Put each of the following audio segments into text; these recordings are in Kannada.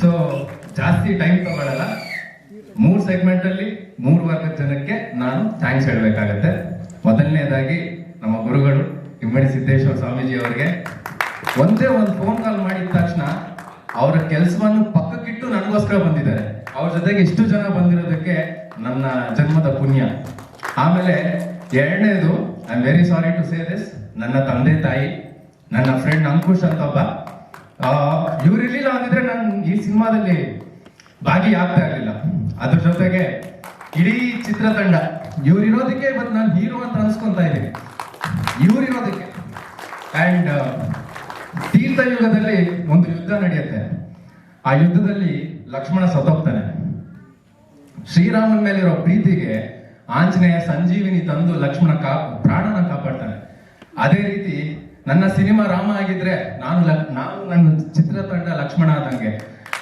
ಸೊ ಜಾಸ್ತಿ ಟೈಮ್ ತಗೊಳ್ಳಲ್ಲ ಮೂರು ಸೆಗ್ಮೆಂಟ್ ಅಲ್ಲಿ ಮೂರು ವರ್ಗದ ಜನಕ್ಕೆ ನಾನು ಥ್ಯಾಂಕ್ಸ್ ಹೇಳಬೇಕಾಗತ್ತೆ. ಮೊದಲನೇದಾಗಿ ನಮ್ಮ ಗುರುಗಳು ಇಮ್ಮಡಿ ಸಿದ್ದೇಶ್ವರ ಸ್ವಾಮೀಜಿ ಅವರಿಗೆ. ಒಂದೇ ಒಂದು ಫೋನ್ ಕಾಲ್ ಮಾಡಿದ ತಕ್ಷಣ ಅವರ ಕೆಲಸವನ್ನು ಪಕ್ಕಕ್ಕಿಟ್ಟು ನನಗೋಸ್ಕರ ಬಂದಿದ್ದಾರೆ. ಅವ್ರ ಜೊತೆಗೆ ಇಷ್ಟು ಜನ ಬಂದಿರೋದಕ್ಕೆ ನನ್ನ ಜನ್ಮದ ಪುಣ್ಯ. ಆಮೇಲೆ ಎರಡನೇದು I am very sorry to say this ನನ್ನ ತಂದೆ ತಾಯಿ, ನನ್ನ ಫ್ರೆಂಡ್ ಅಂಕುಶ್ ಅಂತ ಒಬ್ಬ ಇವ್ರು ಇರ್ಲಿಲ್ಲ ಅಂದಿದ್ರೆ ನಾನು ಈ ಸಿನಿಮಾದಲ್ಲಿ ಭಾಗಿಯಾಗ್ತಾ ಇರಲಿಲ್ಲ. ಅದ್ರ ಜೊತೆಗೆ ಇಡೀ ಚಿತ್ರತಂಡ ಇವರಿರೋದಕ್ಕೆ ಇವತ್ತು ನಾನು ಹೀರೋ ಅಂತ ಅನ್ಸ್ಕೊಂತ ಇದ್ದೀನಿ. ಇವರಿರೋದಕ್ಕೆ ಅಂಡ್ ತೀರ್ಥ ಯುಗದಲ್ಲಿ ಒಂದು ಯುದ್ಧ ನಡೆಯುತ್ತೆ. ಆ ಯುದ್ಧದಲ್ಲಿ ಲಕ್ಷ್ಮಣ ಸತ್ತೋಗ್ತಾನೆ. ಶ್ರೀರಾಮನ ಮೇಲಿರೋ ಪ್ರೀತಿಗೆ ಆಂಜನೇಯ ಸಂಜೀವಿನಿ ತಂದು ಲಕ್ಷ್ಮಣ ಕಾ ಪ್ರಾಣನ ಕಾಪಾಡ್ತಾನೆ. ಅದೇ ರೀತಿ ನನ್ನ ಸಿನಿಮಾ ರಾಮ ಆಗಿದ್ರೆ ನಾನು ನಾನು ನನ್ನ ಚಿತ್ರತಂಡ ಲಕ್ಷ್ಮಣ ಆದಂಗೆ.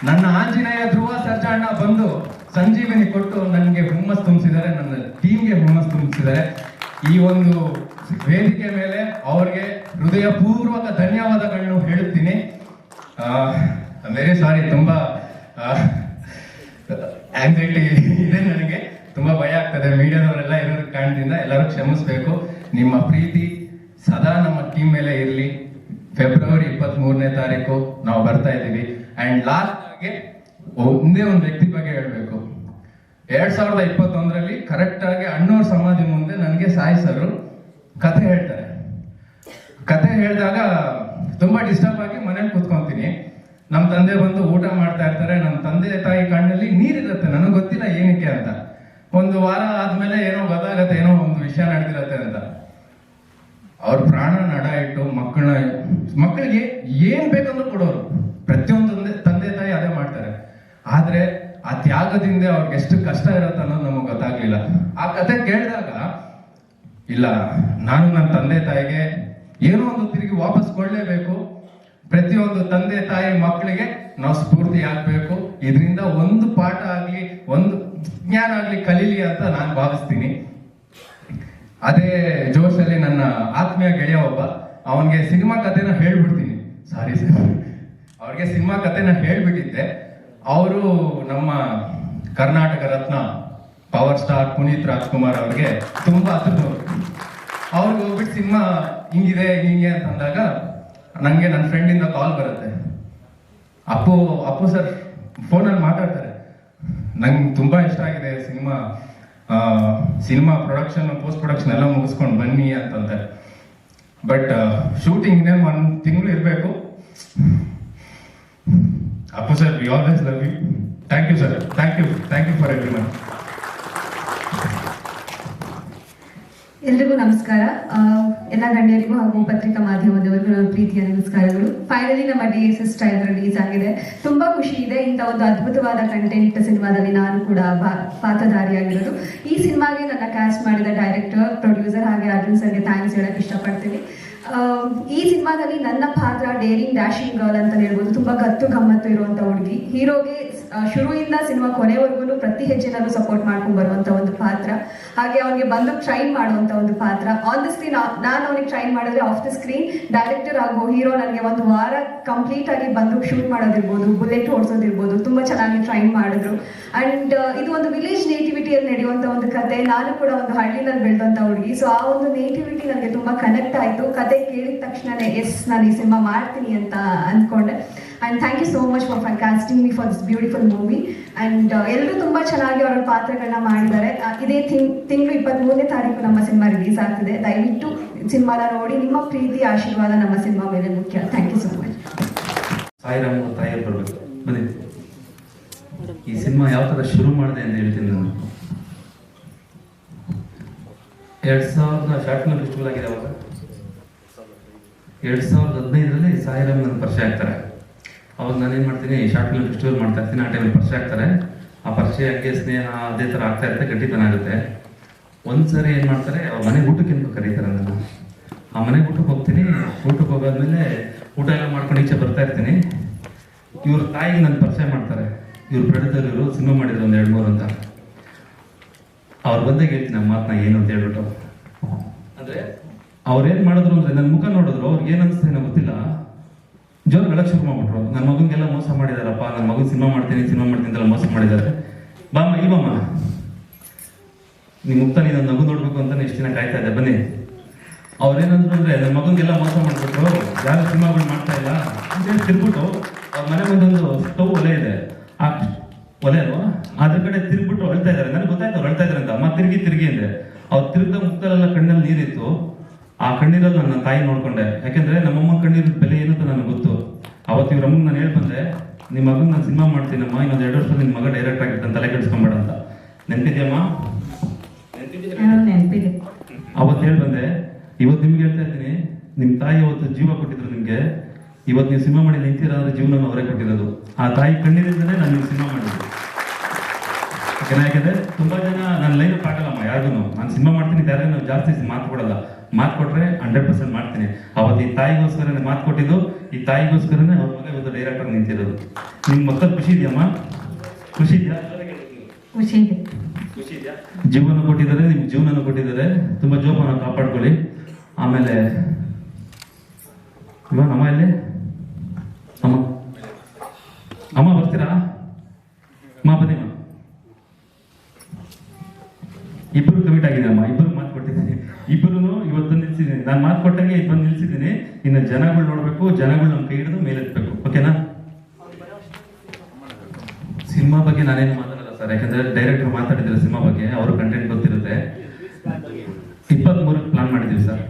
ನನ್ನ ಆಂಜನೇಯ ಧ್ರುವ ಸರ್ಜಾಣ್ಣ ಬಂದು ಸಂಜೀವಿನಿ ಕೊಟ್ಟು ನನಗೆ ಹುಮ್ಮಸ್ ತುಂಬಿಸಿದ್ದಾರೆ, ನನ್ನ ಟೀಮ್ಗೆ ಹುಮ್ಮಸ್ ತುಂಬಿಸಿದ್ದಾರೆ. ಈ ಒಂದು ವೇದಿಕೆ ಮೇಲೆ ಅವ್ರಿಗೆ ಹೃದಯಪೂರ್ವಕ ಧನ್ಯವಾದಗಳನ್ನು ಹೇಳುತ್ತೀನಿ. ವೆರಿ ಸಾರಿ ತುಂಬ ಆಂಗ್ಸೈಟಿ ಇದೆ ನನಗೆ. ತುಂಬ ಭಯ ಆಗ್ತದೆ. ಮೀಡಿಯಾದವರೆಲ್ಲ ಎಲ್ಲರೂ ಕಾರಣದಿಂದ ಎಲ್ಲರೂ ಕ್ಷಮಿಸ್ಬೇಕು. ನಿಮ್ಮ ಪ್ರೀತಿ ಸದಾ ನಮ್ಮ ಟೀಮ್ ಮೇಲೆ ಇರಲಿ. ಫೆಬ್ರವರಿ ಇಪ್ಪತ್ತ್ ಮೂರನೇ ತಾರೀಕು ನಾವು ಬರ್ತಾ ಇದ್ದೀವಿ. ಅಂಡ್ ಲಾಸ್ಟ್ ಆಗಿ ಒಂದೇ ಒಂದು ವ್ಯಕ್ತಿ ಬಗ್ಗೆ ಹೇಳಬೇಕು. ಎರಡ್ ಸಾವಿರದ ಇಪ್ಪತ್ತೊಂದರಲ್ಲಿ ಕರೆಕ್ಟ್ ಆಗಿ ಸಮಾಧಿ ಮುಂದೆ ನನಗೆ ಸಾಯಿ ಸರ್ ಕಥೆ ಹೇಳ್ತಾರೆ. ಕತೆ ಹೇಳಿದಾಗ ತುಂಬಾ ಡಿಸ್ಟರ್ಬ್ ಆಗಿ ಮನೇಲಿ ಕೂತ್ಕೊಂತೀನಿ. ನಮ್ಮ ತಂದೆ ಬಂದು ಊಟ ಮಾಡ್ತಾ ಇರ್ತಾರೆ. ನಮ್ಮ ತಂದೆ ತಾಯಿ ಕಣ್ಣಲ್ಲಿ ನೀರಿರುತ್ತೆ. ನನಗೆ ಗೊತ್ತಿಲ್ಲ ಏನಕ್ಕೆ ಅಂತ. ಒಂದು ವಾರ ಆದ್ಮೇಲೆ ಏನೋ ಗೊತ್ತಾಗತ್ತೆ, ಏನೋ ಒಂದು ವಿಷಯ ನಡೆದಿರತ್ತೆ ಅಂತ. ಅವ್ರ ಪ್ರಾಣ ನಡ ಇಟ್ಟು ಮಕ್ಕಳನ್ನ ಮಕ್ಕಳಿಗೆ ಏನ್ ಬೇಕಂದ್ರೂ ಕೊಡೋರು. ಪ್ರತಿಯೊಂದು ತಂದೆ ತಾಯಿ ಅದೇ ಮಾಡ್ತಾರೆ. ಆದ್ರೆ ಆ ತ್ಯಾಗದಿಂದ ಅವ್ರಿಗೆ ಎಷ್ಟು ಕಷ್ಟ ಇರತ್ತೆ ಅನ್ನೋದು ನಮಗೆ ಗೊತ್ತಾಗ್ಲಿಲ್ಲ. ಆ ಕತೆ ಕೇಳಿದಾಗ, ಇಲ್ಲ, ನಾನು ನನ್ನ ತಂದೆ ತಾಯಿಗೆ ಏನೋ ಒಂದು ತಿರುಗಿ ವಾಪಸ್ ಕೊಡ್ಲೇಬೇಕು. ಪ್ರತಿಯೊಂದು ತಂದೆ ತಾಯಿ ಮಕ್ಕಳಿಗೆ ನಾವು ಸ್ಫೂರ್ತಿ ಆಗ್ಬೇಕು. ಇದರಿಂದ ಒಂದು ಪಾಠ ಆಗ್ಲಿ, ಒಂದು ಜ್ಞಾನ ಆಗ್ಲಿ ಕಲೀಲಿ ಅಂತ ನಾನು ಭಾವಿಸ್ತೀನಿ. ಅದೇ ಜೋಶಲ್ಲಿ ನನ್ನ ಆತ್ಮೀಯ ಗೆಳೆಯ ಒಬ್ಬ. ಅವನಿಗೆ ಸಿನಿಮಾ ಕಥೆನ ಹೇಳ್ಬಿಡ್ತೀನಿ. ಸಾರಿ ಸರ್ ಅವ್ರಿಗೆ ಸಿನಿಮಾ ಕಥೆನ ಹೇಳ್ಬಿಟ್ಟಿದ್ದೆ. ಅವರು ನಮ್ಮ ಕರ್ನಾಟಕ ರತ್ನ ಪವರ್ ಸ್ಟಾರ್ ಪುನೀತ್ ರಾಜ್ಕುಮಾರ್ ಅವ್ರಿಗೆ ತುಂಬಾ ಹತ್ರದವರು ಅವ್ರಿಗೆ ಹೋಗ್ಬಿಟ್ಟು ಸಿನಿಮಾ ಹಿಂಗಿದೆ, ಹಿಂಗೆ ಅಂತ ಅಂದಾಗ ನನಗೆ ನನ್ನ ಫ್ರೆಂಡಿಂದ ಕಾಲ್ ಬರುತ್ತೆ. ಅಪ್ಪು ಅಪ್ಪು ಸರ್ ಫೋನಲ್ಲಿ ಮಾತಾಡ್ತಾರೆ. ನಂಗೆ ತುಂಬಾ ಇಷ್ಟ ಆಗಿದೆ cinema. Cinema production post production ಎಲ್ಲ ಮುಗಿಸ್ಕೊಂಡು ಬನ್ನಿ ಅಂತಂತಾರೆ ಬಟ್ ಶೂಟಿಂಗ್ ಒಂದು ತಿಂಗಳು ಇರಬೇಕು. Appu sir we always love you thank you sir thank you thank you for everyone ಎಲ್ರಿಗೂ ನಮಸ್ಕಾರ. ಎಲ್ಲ ಗಣ್ಯರಿಗೂ ಹಾಗೂ ಪತ್ರಿಕಾ ಮಾಧ್ಯಮದವರಿಗೂ ನನ್ನ ಪ್ರೀತಿಯ ನಮಸ್ಕಾರಗಳು. ಫೈನಲಿ ನಮ್ಮ D S S trailer release ಆಗಿದೆ ತುಂಬಾ ಖುಷಿ ಇದೆ. ಇಂಥ ಒಂದು ಅದ್ಭುತವಾದ ಕಂಟೆಂಟ್ ಸಿನಿಮಾದಲ್ಲಿ ನಾನು ಕೂಡ ಪಾತ್ರಧಾರಿಯಾಗಿರೋದು. ಈ ಸಿನಿಮಾಗೆ ನನ್ನ ಕ್ಯಾಸ್ಟ್ ಮಾಡಿದ ಡೈರೆಕ್ಟರ್ ಪ್ರೊಡ್ಯೂಸರ್ ಹಾಗೆ ಅರ್ಜುನ್ ಸರ್ಗೆ ಥ್ಯಾಂಕ್ಸ್ ಹೇಳಕ್ ಇಷ್ಟಪಡ್ತೀನಿ. ಈ ಸಿನಿಮಾದಲ್ಲಿ ನನ್ನ ಪಾತ್ರ ಡೇರಿಂಗ್, ಡ್ಯಾಶಿಂಗ್ ಗರ್ಲ್ ಅಂತ ಹೇಳ್ಬೋದು. ತುಂಬಾ ಕತ್ತು ಗಮ್ಮತ್ತು ಇರುವಂತ ಹುಡುಗಿ. ಹೀರೋಗೆ ಶುರುವಿಂದ ಸಿನಿಮಾ ಕೊನೆವರೆಗೂ ಪ್ರತಿ ಹೆಜ್ಜೆನಲ್ಲೂ ಸಪೋರ್ಟ್ ಮಾಡ್ಕೊಂಡು ಬರುವಂತ ಒಂದು ಪಾತ್ರ. ಹಾಗೆ ಅವನಿಗೆ ಬಂದು ಟ್ರೈನ್ ಮಾಡುವಂತ ಒಂದು ಪಾತ್ರ. ಆನ್ ದ ಸ್ಕ್ರೀನ್ ನಾನು ಅವನಿಗೆ ಟ್ರೈನ್ ಮಾಡಿದ್ರೆ ಆಫ್ ದ ಸ್ಕ್ರೀನ್ ಡೈರೆಕ್ಟರ್ ಆಗೋ ಹೀರೋ ನನಗೆ ಒಂದು ವಾರ ಕಂಪ್ಲೀಟ್ ಆಗಿ ಬಂದು ಶೂಟ್ ಮಾಡೋದಿರ್ಬೋದು ಬುಲೆಟ್ ಓಡಿಸೋದಿರ್ಬೋದು ತುಂಬಾ ಚೆನ್ನಾಗಿ ಟ್ರೈನ್ ಮಾಡಿದ್ರು. ಅಂಡ್ ಇದು ಒಂದು ವಿಲೇಜ್ ನೇಟಿವಿಟಿಯಲ್ಲಿ ನಡೆಯುವಂತ ಒಂದು ಕತೆ. ನಾನು ಕೂಡ ಒಂದು ಹಳ್ಳಿನಲ್ಲಿ ಬೆಳೆದಂತ ಹುಡುಗಿ. ಸೊ ಆ ಒಂದು ನೇಟಿವಿಟಿ ನನಗೆ ತುಂಬಾ ಕನೆಕ್ಟ್ ಆಯಿತು. ಕತೆ ಕೇಳಿದ ತಕ್ಷಣನೇ ಎಸ್ ನಾನು ಈ ಸಿನಿಮಾ ಮಾಡ್ತೀನಿ ಅಂತ ಅಂದ್ಕೊಂಡೆ. And thank you so much for for casting me for this beautiful movie and ಎಲ್ಲರೂ ತುಂಬಾ ಚೆನ್ನಾಗಿ ಅವರ ಪಾತ್ರಗಳನ್ನ ಮಾಡಿದ್ದಾರೆ. ಆ, ಇದೇ ತಿಂಗ್ ತಿಂಗಳು ಇಪ್ಪತ್ತ್ ಮೂರನೇ ತಾರೀಕು ನಮ್ಮ ಸಿನಿಮಾ ರಿಲೀಸ್ ಆಗ್ತಿದೆ. ದಯವಿಟ್ಟು ಸಿನಿಮಾನ ನೋಡಿ. ನಿಮ್ಮ ಪ್ರೀತಿ ಆಶೀರ್ವಾದ ನಮ್ಮ ಸಿನಿಮಾ ಮೇಲೆ ಮುಖ್ಯ. ಥ್ಯಾಂಕ್ ಯು ಸೋ ಮಚ್ ಬರ್ಬೇಕು. ಬನ್ನಿ. ಈ ಸಿನಿಮಾ ಯಾವ ಥರ ಶುರು ಮಾಡಿದೆ ಅಂತ ಹೇಳ್ತೀನಿ ನಾನು. ಎರಡು ಸಾವಿರದ ಶಾರ್ಟ್ ಫಿಲ್ಮ್ ಫೆಸ್ಟಿವಲ್ ಆಗಿದೆ ಅವಾಗ. ಎರಡು ಸಾವಿರದ ಹದಿನೈದರಲ್ಲಿ ಸಾಯಿರಾಮ್ ನನ್ನ ಪರಿಚಯ ಆಗ್ತಾರೆ ಅವಾಗ ನಾನೇನು ಮಾಡ್ತೀನಿ ಶಾರ್ಟ್ ಫಿಲ್ಮ್ ಫೆಸ್ಟಿವಲ್ ಮಾಡ್ತಾ ಇರ್ತೀನಿ, ಆ ಟೈಮಲ್ಲಿ ಪರಿಚಯ ಆಗ್ತಾರೆ ಆ ಪರಿಚಯ ಹಂಗೆ ಸ್ನೇಹ, ಅದೇ ಥರ ಆಗ್ತಾ ಇರುತ್ತೆ, ಗಟ್ಟಿತನ ಆಗುತ್ತೆ. ಸಾರಿ ಏನು ಮಾಡ್ತಾರೆ, ಅವ್ರ ಮನೆಗೆ ಊಟಕ್ಕೆ ಏನು ಕರೀತಾರೆ ನಾನು ಆ ಮನೆಗೆ ಊಟಕ್ಕೆ ಹೋಗ್ತೀನಿ, ಊಟಕ್ಕೆ ಹೋಗಾದ್ಮೇಲೆ ಊಟ ಎಲ್ಲ ಮಾಡ್ಕೊಂಡು ಈಚೆ ಬರ್ತಾ ಇರ್ತೀನಿ. ಇವ್ರ ತಾಯಿಗೆ ನನ್ನ ಪರಿಚಯ ಮಾಡ್ತಾರೆ. ಇವ್ರ ಇವರು, ಸಿನಿಮಾ ಮಾಡಿದ್ರು ಒಂದು ಎರಡು ಮೂರು ಅಂತ. ಅವ್ರು ಬಂದಾಗ ಹೇಳ್ತೀನಿ ನಮ್ಮ ಮಾತನ್ನ ಏನು ಅಂತ ಹೇಳ್ಬಿಟ್ಟು. ಅವ್ರೇನ್ ಮಾಡಿದ್ರು ಅಂದ್ರೆ ನನ್ನ ಮುಖ ನೋಡಿದ್ರು, ಅವ್ರಿಗೆ ಏನ್ ಗೊತ್ತಿಲ್ಲ. ಜೋರ್ ಬೆಳಕ್ ಶುರು ಮಾಡ್ಬಿಟ್ರು. ನನ್ನ ಮಗನಿಗೆಲ್ಲ ಮೋಸ ಮಾಡಿದಾರಪ್ಪ ನನ್ನ ಮಗು ಸಿನಿಮಾ ಮಾಡ್ತೀನಿ ಸಿನಿಮಾ ಮಾಡ್ತೀನಿ ಅಂತೆಲ್ಲ ಮೋಸ ಮಾಡಿದ್ದಾರೆ ಬಾಮ್ಮ, ಈ ಬಾಮ್ಮ. ನಿಮ್ಮ ಮುಕ್ತ, ನೀನು ನಗು ನೋಡ್ಬೇಕು ಅಂತ ಎಷ್ಟು ದಿನ ಕಾಯ್ತಾ ಇದ್ದೆ. ಬನ್ನಿ. ಅವ್ರೇನಂದ್ರು ಅಂದ್ರೆ ನನ್ನ ಮಗನಿಗೆಲ್ಲ ಮೋಸ ಮಾಡ್ಬಿಟ್ರು. ಯಾರು ಸಿನಿಮಾಗಳು ಮಾಡ್ತಾ ಇಲ್ಲ. ಅಂತೇಳಿ ತಿರ್ಬಿಟ್ಟು ಅವ್ರ ಮನೆ ಮುಂದೊಂದು ಸ್ಟವ್ ಒಲೆ ಇದೆ. ಆ ಒಲೆ ಅಲ್ವಾ? ಅದ್ರ ಕಡೆ ತಿರ್ಬಿಟ್ಟು ಅಳ್ತಾ ಇದಾರೆ. ನನಗೆ ಗೊತ್ತಾಯ್ತು ಅಳ್ತಾ ಇದಾರೆ ಅಂತ. ಅಮ್ಮ ತಿರುಗಿ ತಿರುಗಿ ಅಂದ್ರೆ ಅವ್ರು ತಿರುಗ್ದ ಮುಕ್ತಲೆಲ್ಲ ಕಣ್ಣಲ್ಲಿ ನೀರಿತ್ತು. ಆ ಕಣ್ಣೀರಲ್ಲಿ ನನ್ನ ತಾಯಿ ನೋಡ್ಕೊಂಡೆ. ಯಾಕೆಂದ್ರೆ ನಮ್ಮಮ್ಮ ಕಣ್ಣೀರ ಬೆಲೆ ಏನಂತ ನನಗೆ ಗೊತ್ತು. ಅವತ್ತು ಇವ್ರ ಅಮ್ಮಗೆ ನಾನು ಹೇಳಿ ಬಂದೆ ನಿಮ್ಮ ಮಗನ್ ನಾನು ಸಿನಿಮಾ ಮಾಡ್ತೀನಮ್ಮ ಇನ್ನೊಂದು ಎರಡು ವರ್ಷ ನಿಮ್ಮ ಮಗ ಡೈರೆಕ್ಟ್ ಆಗಿರ್ತಾನೆ ತಲೆ ಕೆಡಿಸ್ಕೊಂಬೇಡ ಅಂತ. ನೆನ್ಪಿದ್ಯಮ್ಮ? ನೆನಪಿದೆ. ಅವತ್ತು ಹೇಳಿ ಬಂದೆ ಇವತ್ತು ನಿಮ್ಗೆ ಹೇಳ್ತಾ ಇದ್ದೀನಿ ನಿಮ್ಮ ತಾಯಿ ಅವತ್ತು ಜೀವ ಕೊಟ್ಟಿದ್ರು ನಿಮ್ಗೆ. ಇವತ್ತು ನೀವು ಸಿನಿಮಾ ಮಾಡಿ ನಿಂತಿರೋ ಅಂದ್ರೆ ಜೀವನ ಅವರೇ ಕೊಟ್ಟಿರೋದು. ಆ ತಾಯಿ ಕಣ್ಣೀರಿಂದಲೇ ನಾನು ನೀವು ಸಿನಿಮಾ ಮಾಡಿದ್ದು. ಯಾಕೆಂದ್ರೆ ಯಾಕೆಂದ್ರೆ ತುಂಬಾ ಜನ ನನ್ನ ಲೈನ್ ಆಗಲ್ಲಮ್ಮ ಯಾರಿಗೂ ನಾನು ಸಿನಿಮಾ ಮಾಡ್ತೀನಿ ಯಾರಿಗೂ ನಾವು ಜಾಸ್ತಿ ಮಾತು ಕೊಡಲ್ಲ. ಮಾತು ಕೊಟ್ರೆ ಹಂಡ್ರೆಡ್ ಪರ್ಸೆಂಟ್ ಮಾಡ್ತೀನಿ. ಅವತ್ತು ಈ ತಾಯಿಗೋಸ್ಕರನೇ ಮಾತು ಕೊಟ್ಟಿದ್ದು ಈ ತಾಯಿಗೋಸ್ಕರನೇ ಅವ್ರ ಮಗ ಇವತ್ತು ಡೈರೆಕ್ಟರ್ ನಿಂತಿರೋದು. ನಿಮ್ ಮಕ್ಕಳು ಖುಷಿ ಇದೆಯಮ್ಮ ಖುಷಿ ಇದೆಯಾ? ಖುಷಿ ಇದೆ. ಜೀವನ ಕೊಟ್ಟಿದ್ದಾರೆ ನಿಮ್ಮ ಜೀವನ ಕೊಟ್ಟಿದ್ದಾರೆ. ತುಂಬಾ ಜೋಪಾನ ಕಾಪಾಡ್ಕೊಳ್ಳಿ. ಆಮೇಲೆ ಇವಾಗ ಅಮ್ಮ ಇಲ್ಲಿ? ಅಮ್ಮ. ಅಮ್ಮ ಬರ್ತೀರಾ? ಇದು ಬಂದು ನಿಲ್ಸಿದ್ದೀನಿ. ಇನ್ನು ಜನಗಳು ನೋಡಬೇಕು, ಜನಗಳು ನಮ್ಮ ಕೈ ಹಿಡಿದು ಮೇಲೆತ್ತಬೇಕು ಓಕೆನಾ? ಸಿನಿಮಾ ಬಗ್ಗೆ ನಾನೇನು ಮಾತಾಡಲ್ಲ ಸರ್. ಯಾಕಂದ್ರೆ ಡೈರೆಕ್ಟರ್ ಮಾತಾಡಿದ್ರೆ ಸಿನಿಮಾ ಬಗ್ಗೆ, ಅವರು ಕಂಟೆಂಟ್ ಗೊತ್ತಿರುತ್ತೆ. ಇಪ್ಪತ್ತ್ ಮೂರಕ್ಕೆ ಪ್ಲಾನ್ ಮಾಡಿದೀವಿ ಸರ್.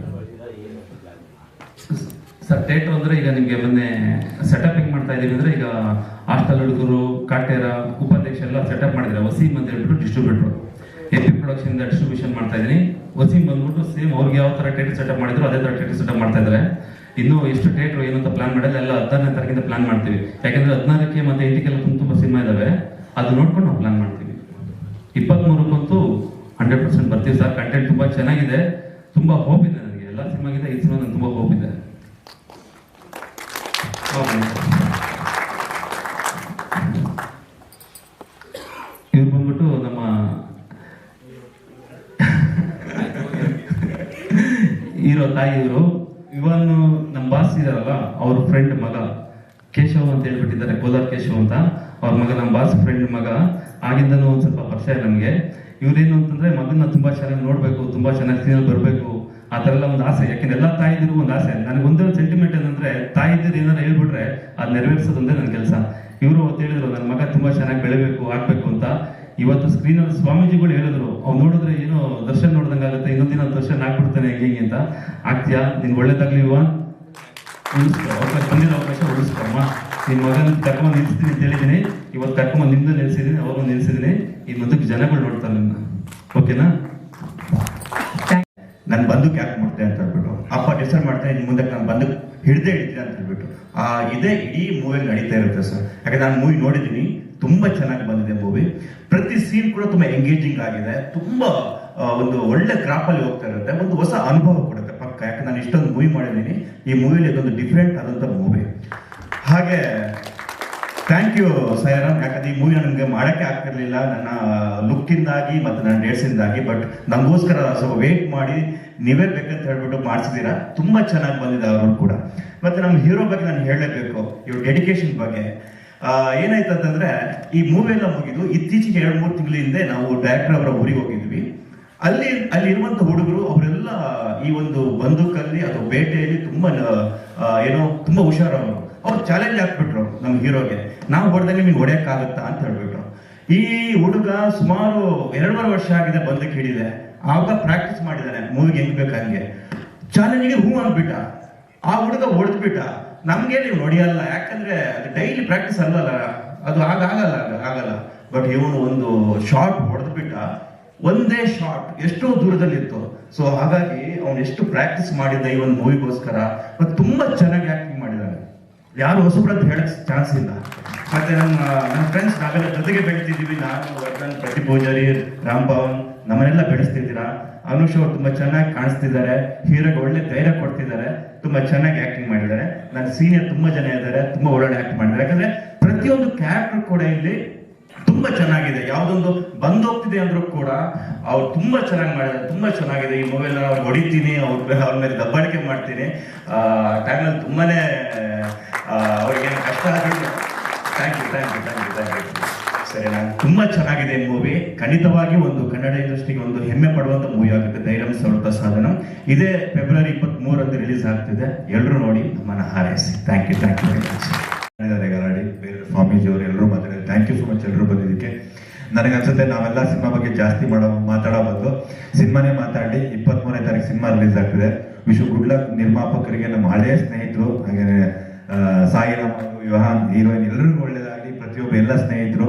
ಸರ್, ಥಿಯೇಟರ್ ಅಂದ್ರೆ ಈಗ ನಿಮಗೆ ಮೊನ್ನೆ ಸೆಟಪ್ ಹೆಂಗ್ ಮಾಡ್ತಾ ಇದೀವಿ ಅಂದ್ರೆ ಈಗ ಹಾಸ್ಟೆಲ್ ಹುಡುಗರು, ಕಾಟೇರ ಉಪಾಧ್ಯಕ್ಷ ಎಲ್ಲ ಸೆಟಪ್ ಮಾಡಿದ್ರೆ ವಸೀಮ್ ಅಂತ ಹೇಳ್ಬಿಟ್ಟು ಡಿಸ್ಟ್ರಿಬ್ಯೂಟರ್ ಎಪಿ ಪ್ರೊಡಕ್ಷನ್ ಡಿಸ್ಟ್ರಿಬ್ಯೂಷನ್ ಮಾಡ್ತಾ ಇದೀನಿ ವಸೀಮ್ ಬಂದ್ಬಿಟ್ಟು ಸೇಮ್ ಅವ್ರಿಗೆ ಯಾವ ತರ ಟೇಟರ್ ಸೆಟಪ್ ಮಾಡಿದ್ರು ಅದೇ ತರ ಥಿಯೇಟರ್ ಸೆಟಪ್ ಮಾಡ್ತಾ ಇದ್ದಾರೆ. ಇನ್ನು ಎಷ್ಟು ಟೇಟರ್ ಏನು ಅಂತ ಪ್ಲಾನ್ ಮಾಡಿದ್ರೆ ಎಲ್ಲ ಹದಿನಾರನೇ ತಾರೀಕಿಂದ ಪ್ಲಾನ್ ಮಾಡ್ತೀವಿ. ಯಾಕಂದ್ರೆ ಹದಿನಾರಕ್ಕೆ ಮತ್ತೆ ಇದಕ್ಕೆಲ್ಲ ತುಂಬ ತುಂಬಾ ಸಿನಿಮಾ ಇದಾವೆ. ಅದು ನೋಡ್ಕೊಂಡು ನಾವು ಪ್ಲಾನ್ ಮಾಡ್ತೀವಿ. ಇಪ್ಪತ್ಮೂರಕ್ಕಂತೂ ಹಂಡ್ರೆಡ್ ಪರ್ಸೆಂಟ್ ಬರ್ತೀವಿ ಸರ್. ಕಂಟೆಂಟ್ ತುಂಬಾ ಚೆನ್ನಾಗಿದೆ. ತುಂಬಾ ಹೋಪ್ ಇದೆ ನನಗೆ. ಎಲ್ಲ ಸಿನಿಮಾಗಿದೆ ಈ ಸಿನಿಮಾ ನನಗೆ ತುಂಬಾ ಹೋಪ್ ಇದೆ. ಹೀರೋ ತಾಯಿ ಇವರು ಇವನು ನಮ್ಮ ಬಾಸ್ ಇದಾರಲ್ಲ, ಅವ್ರ ಫ್ರೆಂಡ್ ಮಗ, ಕೇಶವ್ ಅಂತ ಹೇಳ್ಬಿಟ್ಟಿದ್ದಾರೆ, ಕೋಲಾರ್ ಕೇಶವ್ ಅಂತ. ಅವ್ರ ಮಗ ನಮ್ಮ ಬಾಸ್ ಫ್ರೆಂಡ್ ಮಗ. ಆಗಿಂದನೂ ಒಂದ್ ಸ್ವಲ್ಪ ಪರಿಚಯ ನಮ್ಗೆ. ಇವ್ರೇನು ಅಂತಂದ್ರೆ ಮಗನ್ನ ತುಂಬಾ ಚೆನ್ನಾಗಿ ನೋಡ್ಬೇಕು, ತುಂಬಾ ಚೆನ್ನಾಗಿ ಸೀನಲ್ಲಿ ಬರ್ಬೇಕು. ಆ ತರ ಎಲ್ಲ ಒಂದು ಆಸೆ. ಯಾಕೆಂದ್ರೆ ಎಲ್ಲ ತಾಯಿದ್ರು ಒಂದು ಆಸೆ. ನನಗೆ ಒಂದೇ ಒಂದು ಸೆಂಟಿಮೆಂಟ್ ಏನಂದ್ರೆ ತಾಯಿದಿರು ಏನಾರ ಹೇಳ್ಬಿಟ್ರೆ ಅದ್ ನೆರವೇರಿಸೋದಂದ್ರೆ ನನ್ನ ಕೆಲಸ. ಇವರು ಅವತ್ತು ಹೇಳಿದ್ರು ನನ್ನ ಮಗ ತುಂಬಾ ಚೆನ್ನಾಗಿ ಬೆಳಿಬೇಕು, ಆಗ್ಬೇಕು ಅಂತ. ಇವತ್ತು ಸ್ಕ್ರೀನ್ ಅಲ್ಲಿ ಸ್ವಾಮೀಜಿಗಳು ಹೇಳಿದ್ರು ಅವ್ನು ನೋಡಿದ್ರೆ ಏನೋ ದರ್ಶನ್ ನೋಡ್ದಂಗೆ ಆಗುತ್ತೆ ಇನ್ನೊಂದಿನ ದರ್ಶನ್ ಆಗ್ಬಿಡ್ತಾನೆ ಹೆಂಗೆ ಹೇಗೆ ಅಂತ. ಆಗ್ತೀಯಾ? ನಿನ್ ಒಳ್ಳೇದಾಗ್ಲಿ ಇವ ಅವಕಾಶ, ಬಂದಿರೋ ಅವಕಾಶ ಉಳಿಸ್ಕೊಮ್ಮ ನಿನ್ ಮಗನ ಕರ್ಕೊಂಡು ನಿಲ್ಸ್ತೀನಿ ಅಂತ ಹೇಳಿದೀನಿ. ಇವತ್ತು ಕರ್ಕೊಂಡು ನಿಮ್ದು ನಿಲ್ಸಿದೀನಿ ಅವ್ರನ್ನ ನಿಲ್ಸಿದೀನಿ. ಈ ಮತ್ತೆ ಜನಗಳು ನೋಡ್ತಾರೆ ನಿನ್ನ ಓಕೆನಾ? ನನ್ ಬಂದು ಯಾಕೆ ಮಾಡ್ತೇನೆ ಅಂತ ಹೇಳ್ಬಿಟ್ಟು, ಅಪ್ಪ ಡಿಸೈಡ್ ಮಾಡ್ತೇನೆ ನಿಮ್ ಮುಂದಕ್ಕೆ ನಾನು ಬಂದು ಹಿಡ್ದೇ ಹಿಡಿತೀನಿ ಅಂತ ಹೇಳ್ಬಿಟ್ಟು. ಇದೇ ಇಡೀ ಮೂವಿ ನಡೀತಾ ಇರುತ್ತೆ ಸರ್. ಯಾಕಂದ್ರೆ ನಾನು ಮೂವಿ ನೋಡಿದ್ದೀನಿ ತುಂಬಾ ಚೆನ್ನಾಗಿ ಬಂದಿದೆ ಮೂವಿ ಪ್ರತಿ ಸೀನ್ ಕೂಡ ತುಂಬಾ ಎಂಗೇಜಿಂಗ್ ಆಗಿದೆ. ತುಂಬಾ ಒಂದು ಒಳ್ಳೆ ಕ್ರಾಪ್ ಅಲ್ಲಿ ಹೋಗ್ತಾ ಇರುತ್ತೆ. ಒಂದು ಹೊಸ ಅನುಭವ ಕೊಡುತ್ತೆ ಪಕ್ಕ. ಯಾಕಂದ್ರೆ ನಾನು ಇಷ್ಟೊಂದು ಮೂವಿ ಮಾಡಿದ್ದೀನಿ. ಈ ಮೂವಿಲಿ ಇದೊಂದು ಡಿಫ್ರೆಂಟ್ ಆದಂತ ಮೂವಿ ಹಾಗೆ ಥ್ಯಾಂಕ್ ಯು ಸೈರಾಮ್ ಯಾಕಂದ್ರೆ ಈ ಮೂವಿ ನನಗೆ ಮಾಡಕ್ಕೆ ಆಗ್ತಿರ್ಲಿಲ್ಲ. ನನ್ನ ಲುಕ್ಕಿಂದಾಗಿ ಮತ್ತು ನನ್ನ ಡೇಟ್ಸಿಂದಾಗಿ ಬಟ್ ನಮಗೋಸ್ಕರ ಸ್ವಲ್ಪ ವೇಟ್ ಮಾಡಿ, ನೀವೇ ಬೇಕಂತ ಹೇಳ್ಬಿಟ್ಟು ಮಾಡಿಸಿದೀರಾ ತುಂಬಾ ಚೆನ್ನಾಗಿ ಬಂದಿದೆ ಅವರು ಕೂಡ. ಮತ್ತೆ ನಮ್ಮ ಹೀರೋ ಬಗ್ಗೆ ನಾನು ಹೇಳಲೇಬೇಕು. ಇವ್ರ ಡೆಡಿಕೇಶನ್ ಬಗ್ಗೆ. ಏನಾಯ್ತು ಅಂತಂದ್ರೆ ಈ ಮೂವಿ ಎಲ್ಲ ಮುಗಿದು ಇತ್ತೀಚೆಗೆ ಎರಡು, ಮೂರು ತಿಂಗಳ ಹಿಂದೆ ನಾವು ಡೈರೆಕ್ಟರ್ ಅವರ ಊರಿಗೆ ಹೋಗಿದ್ವಿ. ಅಲ್ಲಿ ಅಲ್ಲಿ ಇರುವಂತ ಹುಡುಗರು, ಅವರೆಲ್ಲ ಈ ಒಂದು ಬಂದೂಕಲ್ಲಿ ಅಥವಾ ಬೇಟೆಯಲ್ಲಿ ತುಂಬಾ ಏನೋ ತುಂಬಾ ಹುಷಾರವರು. ಅವ್ರು ಚಾಲೆಂಜ್ ಹಾಕ್ಬಿಟ್ರು ನಮ್ಮ ಹೀರೋಗೆ. ನಾವು ಹೊಡೆದಂಗೆ ನಿಮ್ಗೆ ಹೊಡೆಯಕ್ಕಾಗುತ್ತಾ ಅಂತ ಹೇಳ್ಬಿಟ್ರು. ಈ ಹುಡುಗ ಸುಮಾರು ಎರಡೂವರೆ ವರ್ಷ ಆಗಿದೆ ಬಂದಕ್ಕೆ ಹಿಡಿದೆ. ಆವಾಗ ಪ್ರಾಕ್ಟೀಸ್ ಮಾಡಿದ್ದಾನೆ ಮೂವಿಗೆ ಹೆಂಗ್ ಬೇಕಂಗೆ ಚಾಲೆಂಜ್ಗೆ ಹೂ ಆಗ್ಬಿಟ್ಟ ಆ ಹುಡುಗ ಹೊಡೆದ್ಬಿಟ್ಟ. ನಮ್ಗೆ ನೀವು ನೋಡಿಯಲ್ಲ ಯಾಕಂದ್ರೆ ಅದು ಡೈಲಿ ಪ್ರಾಕ್ಟೀಸ್ ಅಲ್ಲಲ್ಲ, ಅದು ಆಗಾಗಲ್ಲ ಆಗಲ್ಲ ಆಗಲ್ಲ. ಬಟ್ ಇವನು ಒಂದು ಶಾರ್ಟ್ ಹೊಡೆದ್ಬಿಟ್ಟ ಒಂದೇ ಶಾರ್ಟ್ ಎಷ್ಟೋ ದೂರದಲ್ಲಿತ್ತು. ಸೊ ಹಾಗಾಗಿ ಅವನು ಎಷ್ಟು ಪ್ರಾಕ್ಟೀಸ್ ಮಾಡಿದ್ದ ಈ ಒಂದು ಮೂವಿಗೋಸ್ಕರ ಮತ್ತೆ ತುಂಬಾ ಚೆನ್ನಾಗಿ ಆಕ್ಟಿಂಗ್ ಮಾಡಿದ್ದಾನೆ. ಯಾರು ಹೊಸಬ್ರ ಅಂತ ಹೇಳಕ್ ಚಾನ್ಸ್ ಇಲ್ಲ. ಮತ್ತೆ ನಮ್ಮ ನನ್ನ ಫ್ರೆಂಡ್ಸ್ ನಾವೆಲ್ಲ ಜೊತೆಗೆ ಬೆಳೆದಿದ್ದೀವಿ. ನಾನು, ವರ್ಧನ್ ಪ್ರತಿ ಪೂಜಾರಿ, ರಾಮ್ ಭವನ್ ನಮ್ಮನ್ನೆಲ್ಲ ಬೆಳೆಸ್ತಿದ್ದೀರಾ? ಅನುಷ್ ಅವ್ರು ತುಂಬಾ ಚೆನ್ನಾಗಿ ಕಾಣಿಸ್ತಿದ್ದಾರೆ. ಹೀರೋಗೆ ಒಳ್ಳೆ ಧೈರ್ಯ ಕೊಡ್ತಿದ್ದಾರೆ. ತುಂಬಾ ಚೆನ್ನಾಗಿ ಆಕ್ಟಿಂಗ್ ಮಾಡಿದ್ದಾರೆ. ನನ್ನ ಸೀನಿಯರ್ ತುಂಬಾ ಜನ ಇದ್ದಾರೆ ತುಂಬಾ ಒಳ್ಳೆ ಆಕ್ಟ್ ಮಾಡಿದ್ದಾರೆ. ಯಾಕಂದ್ರೆ ಪ್ರತಿಯೊಂದು ಕ್ಯಾರೆಕ್ಟರ್ ಕೂಡ ಇಲ್ಲಿ ತುಂಬಾ ಚೆನ್ನಾಗಿದೆ. ಯಾವ್ದೊಂದು ಬಂದೋಗ್ತಿದೆ ಅಂದ್ರೂ ಕೂಡ ಅವ್ರು ತುಂಬಾ ಚೆನ್ನಾಗಿ ಮಾಡಿದ್ದಾರೆ. ತುಂಬಾ ಚೆನ್ನಾಗಿದೆ. ಈ ಮೊಬೈಲ್ ಅವ್ರು ಹೊಡಿತೀನಿ ಅವ್ರ ಅವ್ರ ಮೇಲೆ ದಬ್ಬಾಳಿಕೆ ಮಾಡ್ತೀನಿ. ಆ ಟೈಮಲ್ಲಿ ತುಂಬಾನೇ ಆ, ಅವ್ರಿಗೆ ಕಷ್ಟ ಆಗಿದೆ thank you thank you thank you thank you ಸರಿ ನಾನು ತುಂಬಾ ಚೆನ್ನಾಗಿದೆ ಮೂವಿ ಖಂಡಿತವಾಗಿ ಒಂದು ಕನ್ನಡ ಇಂಡಸ್ಟ್ರಿಗೆ ಒಂದು ಹೆಮ್ಮೆ ಪಡುವಂತ ಮೂವಿ ಆಗುತ್ತೆ ಧೈರ್ಯ ಸರ್ವತ ಸಾಧನ. ಇದೇ ಫೆಬ್ರವರಿ ಇಪ್ಪತ್ತ್ ಮೂರಂದು ರಿಲೀಸ್ ಆಗ್ತಿದೆ. ಎಲ್ಲರೂ ನೋಡಿ, ನಮ್ಮನ್ನ ಹಾರೈಸಿ. Thank you thank you very much ಗಲಾಡಿ ಬೇರೆ ಸ್ವಾಮೀಜಿಯವರು ಎಲ್ಲರೂ ಮಾತಾಡಿದ್ರು ಥ್ಯಾಂಕ್ ಯು ಸೊ ಮಚ್ ಎಲ್ಲರೂ ಬಂದಿದ್ದಕ್ಕೆ. ನನಗನ್ಸುತ್ತೆ, ನಾವೆಲ್ಲ ಸಿನಿಮಾ ಬಗ್ಗೆ ಜಾಸ್ತಿ ಮಾಡೋ ಮಾತಾಡೋ ಸಿನಿಮಾನೇ ಮಾತಾಡಿ, ಇಪ್ಪತ್ಮೂರನೇ ತಾರೀಕು ಸಿನಿಮಾ ರಿಲೀಸ್ ಆಗ್ತಿದೆ. ವಿಶು ಗುಡ್ ಲಕ್ ನಿರ್ಮಾಪಕರಿಗೆ ನಮ್ಮ ಹಳೆಯ ಸ್ನೇಹಿತರು ಹಾಗೆ ಸಾಯಿರಾಮ್ ವಿವಾಹ ಹೀರೋಯಿನ್ ಎಲ್ಲರಿಗೂ ಒಳ್ಳೇದಾಗಲಿ ಪ್ರತಿಯೊಬ್ಬ ಎಲ್ಲ ಸ್ನೇಹಿತರು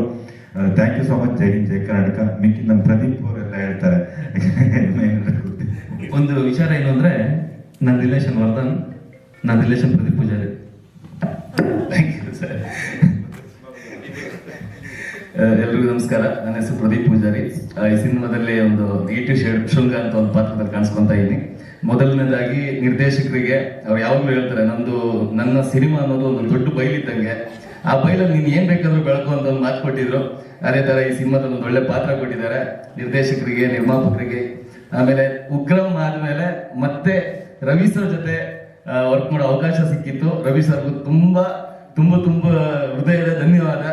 ಥ್ಯಾಂಕ್ ಯು ಸೊ ಮಚ್ ಜೈ ಹಿಂದ್ ಜೈ ಕರ್ನಾಟಕ ಮಿಕ್ಕಿ ನಮ್ಮ ಪ್ರದೀಪ್ ಅವರೆಲ್ಲ ಹೇಳ್ತಾರೆ. ಒಂದು ವಿಚಾರ ಏನು ಅಂದ್ರೆ ನನ್ನ ರಿಲೇಷನ್ ವರ್ಧನ್ ನನ್ನ relation Pradeep Poojary. Thank you sir ಎಲ್ರಿಗೂ ನಮಸ್ಕಾರ. ನನ್ನ ಹೆಸರು ಪ್ರದೀಪ್ ಪೂಜಾರಿ. ಈ ಸಿನಿಮಾದಲ್ಲಿ ಒಂದು ನೆಗೆಟಿವ್ ಶೇಡ್ ಶೃಂಗ ಅಂತ ಒಂದು ಪಾತ್ರದಲ್ಲಿ ಕಾಣಿಸ್ಕೊಂತ ಇದ್ದೀನಿ. ಮೊದಲನೇದಾಗಿ ನಿರ್ದೇಶಕರಿಗೆ ಅವ್ರು ಯಾವಾಗಲೂ ಹೇಳ್ತಾರೆ ನಂದು ನನ್ನ ಸಿನಿಮಾ ಅನ್ನೋದು ಒಂದು ದೊಡ್ಡ ಬೈಲಿದ್ದಂಗೆ ಆ ಬೈಲಲ್ಲಿ ನೀನು ಏನು ಬೇಕಾದರೂ ಬೆಳಕು ಅಂತ ಒಂದು ಮಾತು ಕೊಟ್ಟಿದ್ರು. ಅದೇ ತರ ಈ ಸಿನಿಮಾದಲ್ಲಿ ಒಂದು ಒಳ್ಳೆ ಪಾತ್ರ ಕೊಟ್ಟಿದ್ದಾರೆ. ನಿರ್ದೇಶಕರಿಗೆ, ನಿರ್ಮಾಪಕರಿಗೆ. ಆಮೇಲೆ ಉಗ್ರಂ ಆದಮೇಲೆ ಮತ್ತೆ ರವಿ ಸರ್ ಜೊತೆ ವರ್ಕ್ ಮಾಡೋ ಅವಕಾಶ ಸಿಕ್ಕಿತ್ತು. ರವಿ ಸರ್ಗೂ ತುಂಬಾ ತುಂಬಾ ತುಂಬಾ ಹೃದಯದ ಧನ್ಯವಾದ.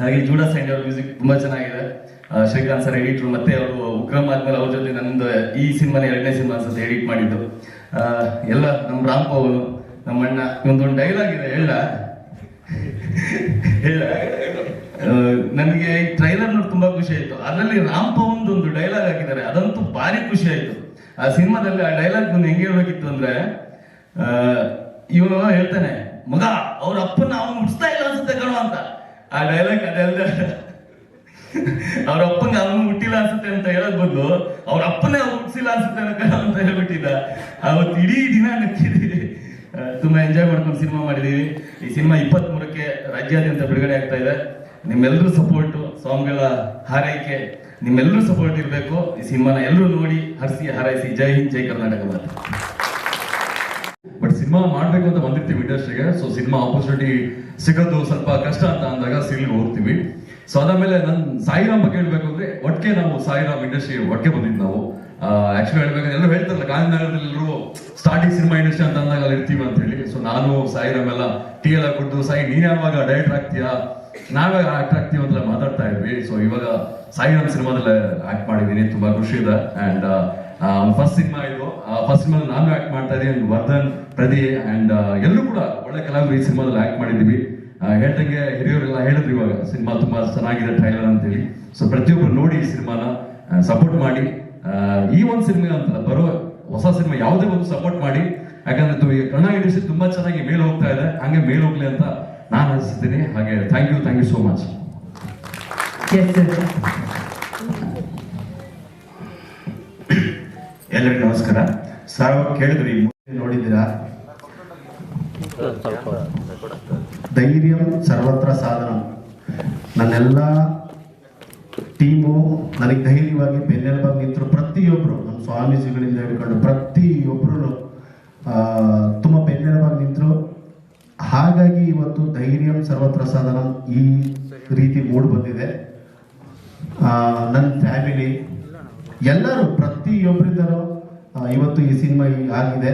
ಹಾಗೆ ಜೂಡಾ ಸೈಂಡ್ ಅವ್ರ ಮ್ಯೂಸಿಕ್ ತುಂಬಾ ಚೆನ್ನಾಗಿದೆ. ಶ್ರೀಕಾಂತ್ ಸರ್ ಎಡಿಟ್ರು ಮತ್ತೆ ಅವರು ಉಗ್ರಮ್ ಆದ್ಮೇಲೆ ಅವ್ರ ಜೊತೆ ನಂದು ಈ ಸಿನಿಮಾನ ಎರಡನೇ ಸಿನಿಮಾ ಅನ್ಸುತ್ತೆ ಎಡಿಟ್ ಮಾಡಿದ್ದು. ಎಲ್ಲ ನಮ್ಮ ರಾಮ್ ಪವರು ನಮ್ಮ ಅಣ್ಣ ಒಂದೊಂದು ಡೈಲಾಗ್ ಇದೆ ಎಲ್ಲ ನನಗೆ ಈ ಟ್ರೈಲರ್ ನೋಡಿ ತುಂಬಾ ಖುಷಿ ಆಯ್ತು. ಅದರಲ್ಲಿ ರಾಮ್ ಪವನ್ ಒಂದು ಡೈಲಾಗ್ ಹಾಕಿದ್ದಾರೆ. ಅದಂತೂ ಭಾರಿ ಖುಷಿ ಆಯ್ತು. ಆ ಸಿನಿಮಾದಲ್ಲಿ ಆ ಡೈಲಾಗ್ ಹೆಂಗೆ ಹೇಳ್ಬೇಕಿತ್ತು ಅಂದ್ರೆ ಇವನು ಹೇಳ್ತಾನೆ, ಮಗ, ಅವ್ರ ಅಪ್ಪನ ಅವನು ಮುಟ್ಸ್ತಾ ಇಲ್ಲ ಅನ್ಸುತ್ತೆ ಕಣೋ ಅಂತ. ಆ ಡೈಲಾಗ್ ಅದೆಲ್ಲ ಅವ್ರ ಅಪ್ಪನ ಅವನು ಮುಟ್ಟಿಲ್ಲ ಅನ್ಸುತ್ತೆ ಅಂತ ಹೇಳೋದ್ ಬದಲು, ಅವ್ರ ಅಪ್ಪನೇ ಅವ್ನು ಮುಟ್ಸಿಲ್ಲ ಅನ್ಸುತ್ತೆ ಅಂತ ಹೇಳ್ಬಿಟ್ಟಿದ್ದ. ಅವತ್ತು ಇಡೀ ದಿನ ನಕ್ಕಿದ್ದೀವಿ ತುಂಬಾ ಎಂಜಾಯ್ ಮಾಡ್ಕೊಂಡು ಸಿನಿಮಾ ಮಾಡಿದೀವಿ ಈ ಸಿನಿಮಾ ಇಪ್ಪತ್ತ್ ಮೂರಕ್ಕೆ ರಾಜ್ಯಾದ್ಯಂತ ಬಿಡುಗಡೆ ಆಗ್ತಾ ಇದೆ. ನಿಮ್ಮೆಲ್ಲರೂ ಸಪೋರ್ಟ್ ಸ್ವಾಮಿಗಳ ಹಾರೈಕೆ, ನಿಮ್ಮೆಲ್ಲರೂ ಸಪೋರ್ಟ್ ಇರಬೇಕು. ಈ ಸಿನಿಮಾನ ಎಲ್ಲರೂ ನೋಡಿ, ಹರಿಸಿ, ಹಾರೈಸಿ. ಜೈ ಹಿಂದ್, ಜೈ ಕರ್ನಾಟಕ ಮಾತು. ಬಟ್ ಸಿನಿಮಾ ಮಾಡಬೇಕು ಅಂತ ಬಂದಿರ್ತೀವಿ ಇಂಡಸ್ಟ್ರಿಗೆ ಸೊ ಸಿನಿಮಾ ಆಪರ್ಚುನಿಟಿ ಸಿಗೋದು ಸ್ವಲ್ಪ ಕಷ್ಟ ಅಂತ ಅಂದಾಗ ಸಿಲ್ಗೆ ಹೋಗ್ತೀವಿ. ಸೊ ಅದಾದ್ಮೇಲೆ ನನ್ನ ಸಾಯಿರಾಮ್ ಬಗ್ಗೆ ಹೇಳ್ಬೇಕು ಅಂದ್ರೆ ಒಟ್ಟಿಗೆ ನಾವು ಸಾಯಿರಾಮ್ ಇಂಡಸ್ಟ್ರಿ ಒಟ್ಟಿಗೆ ಬಂದಿದ್ದು ನಾವು. ಆಕ್ಚುಲಿ ಹೇಳ್ಬೇಕು ಎಲ್ಲರೂ ಹೇಳ್ತಾರಲ್ಲ ಗಾಂಧಿನಗರದಲ್ಲಿ ಎಲ್ಲರೂ ಸ್ಟಾರ್ಟಿಂಗ್ ಸಿನಿಮಾ ಇಂಡಸ್ಟ್ರಿ ಅಂತ ಅಂದಾಗ ಅಲ್ಲಿ ಇರ್ತೀವಿ ಅಂತ ಹೇಳಿ. ಸೊ ನಾನು, ಸಾಯಿರಾಮ್ ಎಲ್ಲ, ಟಿ ಎಲ್ಲ ಕೊಟ್ಟು ಸಾಯಿ, ನೀನ್ ಯಾವಾಗ ಡೈರೆಕ್ಟ್ ಆಗ್ತೀಯಾ ನಾವೇ ಆಕ್ಟ್ ಆಗ್ತೀವಿ ಅಂತ ಮಾತಾಡ್ತಾ ಇದ್ವಿ. ಸೊ ಇವಾಗ ಸಾಯಿರಾಮ್ ಸಿನಿಮಾದಲ್ಲಿ ಆಕ್ಟ್ ಮಾಡಿದ್ದೀನಿ. ತುಂಬಾ ಖುಷಿ ಇದೆ. ಅಂಡ್ ಫಸ್ಟ್ ಸಿನಿಮಾ ಇದು. ಫಸ್ಟ್ ಸಿನಿಮಾ ನಾನು ಆಕ್ಟ್ ಮಾಡ್ತಾ ಇದ್ದೀನಿ. ವರ್ಧನ್ ಪ್ರದಿ ಅಂಡ್ ಎಲ್ಲರೂ ಕೂಡ ಒಳ್ಳೆ ಕಲಾವಿದರು ಈ ಸಿನಿಮಾದಲ್ಲಿ ಆಕ್ಟ್ ಮಾಡಿದೀವಿ ಆ, ಹೇಳ್ದಂಗೆ ಹಿರಿಯರೆಲ್ಲ ಹೇಳಿದ್ರು ಇವಾಗ ಸಿನಿಮಾ ತುಂಬಾ ಚೆನ್ನಾಗಿದೆ ಟ್ರೈಲರ್ ಅಂತ ಹೇಳಿ ಸೊ ಪ್ರತಿಯೊಬ್ಬರು ನೋಡಿ ಈ ಸಿನಿಮಾನ ಸಪೋರ್ಟ್ ಮಾಡಿ. ಈ ಒಂದು ಸಿನಿಮಾ ಅಂತ ಬರೋ ಹೊಸ ಸಿನಿಮಾ ಯಾವುದೇ ಒಂದು ಸಪೋರ್ಟ್ ಮಾಡಿ. ಯಾಕಂದ್ರೆ ಕನ್ನಡ ಇಂಡಸ್ಟ್ರಿ ತುಂಬಾ ಚೆನ್ನಾಗಿ ಮೇಲ್ ಹೋಗ್ತಾ ಇದೆ. ಹಂಗೆ ಮೇಲ್ ಹೋಗ್ಲಿ ಅಂತ ನಾನು ಅನಿಸ್ತೀನಿ ಹಾಗೆ thank you thank you so much ಎಲ್ಲರಿಗೂ ನಮಸ್ಕಾರ. ಸರ್ ಕೇಳಿದ್ರಿ ನೋಡಿದ್ದೀರಾ? ಧೈರ್ಯ ಸರ್ವತ್ರ ಸಾಧನ. ನನ್ನೆಲ್ಲ ಟೀಮು, ನನಗೆ ಧೈರ್ಯವಾಗಿ ಬೆನ್ನೆಲುಬಾಗಿ ನಿಂತರು ಪ್ರತಿಯೊಬ್ಬರು ನಮ್ಮ ಸ್ವಾಮೀಜಿಗಳಿಂದ ಹಿಡ್ಕೊಂಡು ಪ್ರತಿಯೊಬ್ಬರು ತುಂಬ ಬೆನ್ನೆಲುಬಾಗಿ ನಿಂತರು. ಹಾಗಾಗಿ ಇವತ್ತು ಧೈರ್ಯಂ ಸರ್ವತ್ರ ಸಾಧನ ಈ ರೀತಿ ಮೂಡ್ ಬಂದಿದೆ. ನನ್ನ ಫ್ಯಾಮಿಲಿ, ಎಲ್ಲರೂ ಪ್ರತಿಯೊಬ್ಬರಿಂದಲೂ ಇವತ್ತು ಈ ಸಿನಿಮಾ ಆಗಿದೆ.